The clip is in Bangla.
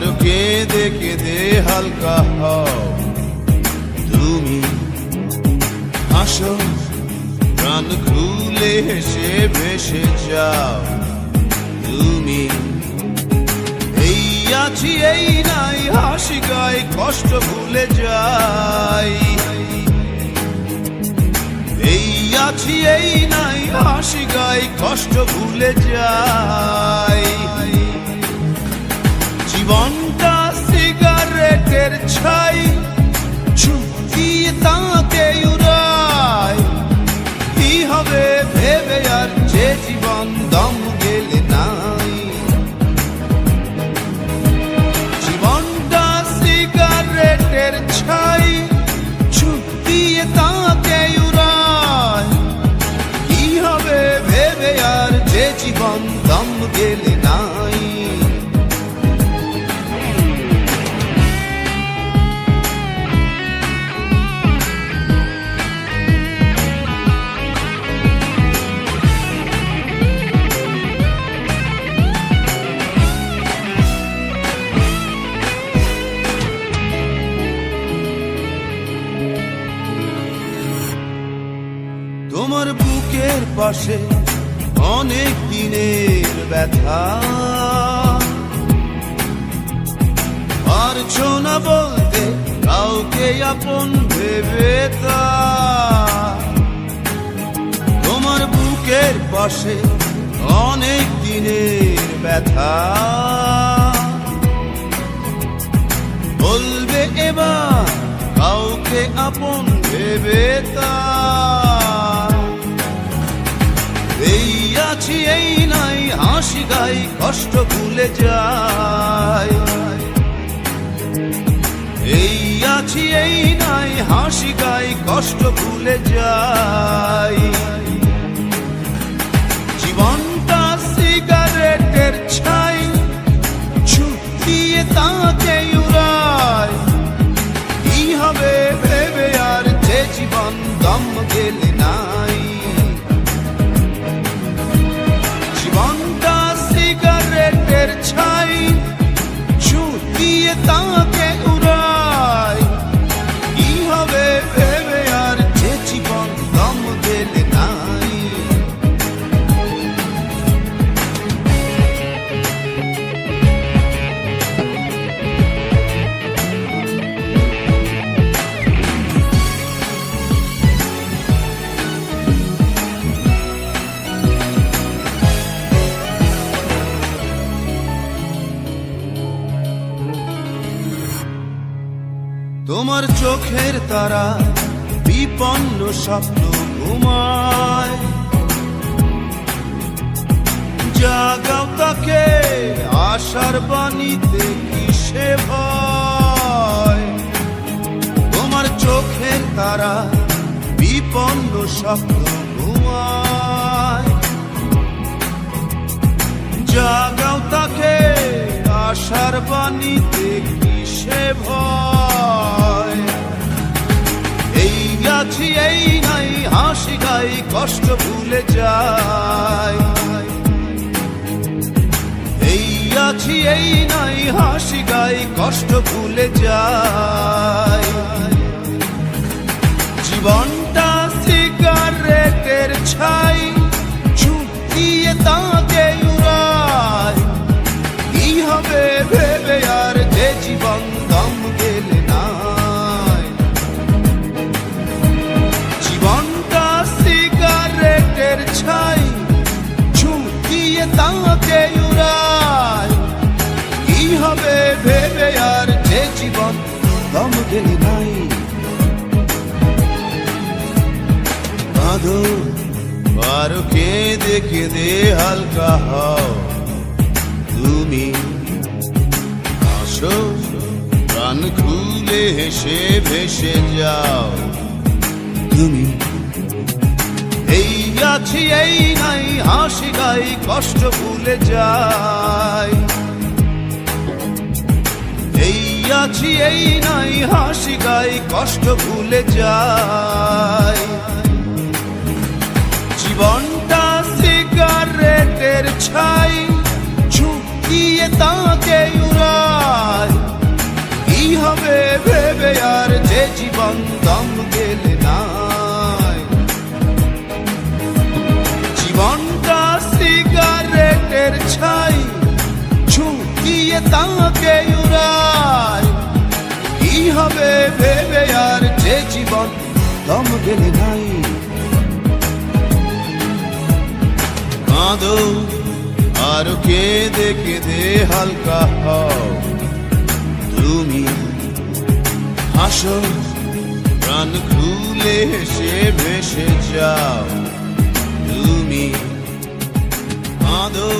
আর কেঁদে কেঁদে হালকা হও। তুমি হাসো প্রাণ খুলে হেসে ভেসে যাও। তুমি এই আছি, এই নাই, হাসি গায় কষ্ট ভুলে যাই। এই আছি, এই নাই, হাসি গায় কষ্ট ভুলে যাই। গেলে নাই। তোমার বুকের পাশে অনেক দিনের ব্যথা। পারছ না বলতে কাউকে আপন ভেবে তোমার বুকের পাশে অনেক দিনের ব্যথা। বলবে এবার কাউকে আপন ভেবে তা। আছি এই নাই, হাসি গাই, কষ্ট ভুলে যায় এই আছি, এই নাই, হাসি গাই, কষ্ট ভুলে যায় জীবনটা সিগারেটের ছাই, ছুটিয়ে তাকে উড়ায় কি হবে ভেবে আর যে জীবন দম ছুটিয়ে তাকে তোমার চোখের তারা বিপন্ন স্বপ্ন ঘুমায়। জাগাও তাকে আশার বাণীতে কিসে ভয়? তোমার চোখের তারা বিপন্ন স্বপ্ন ঘুমায়। জাগাও তাকে আশার বাণীতে কিসে ভয়? আছি এই নাই, হাসি গাই কষ্ট ভুলে যাই। এই আছি এই নাই, হাসি গাই কষ্ট ভুলে যাই। জীবনটা দম গেলে নাই কাঁদো পারো কেঁদে কেঁদে হালকা হও তুমি আসো প্রাণ খুলে হেসে ভেসে যাও তুমি এই আছি এই নাই হাসি গাই কষ্ট ভুলে যায় আছি এই নাই হাসি গাই, কষ্ট ভুলে যাই। জীবনটা সিগারেটের ছাই, ঝুঁকিয়ে তাকে উড়াই। কি হবে ভেবে আর যে জীবন দম গেলে নাই। জীবনটা সিগারেটের ছাই, ঝুঁকিয়ে তাকে দম গেলে নাই কাঁদো, আর কেঁদে কেঁদে হালকা হও। তুমি হাসো, প্রাণ খুলে হেসে ভেসে যাও। তুমি কাঁদো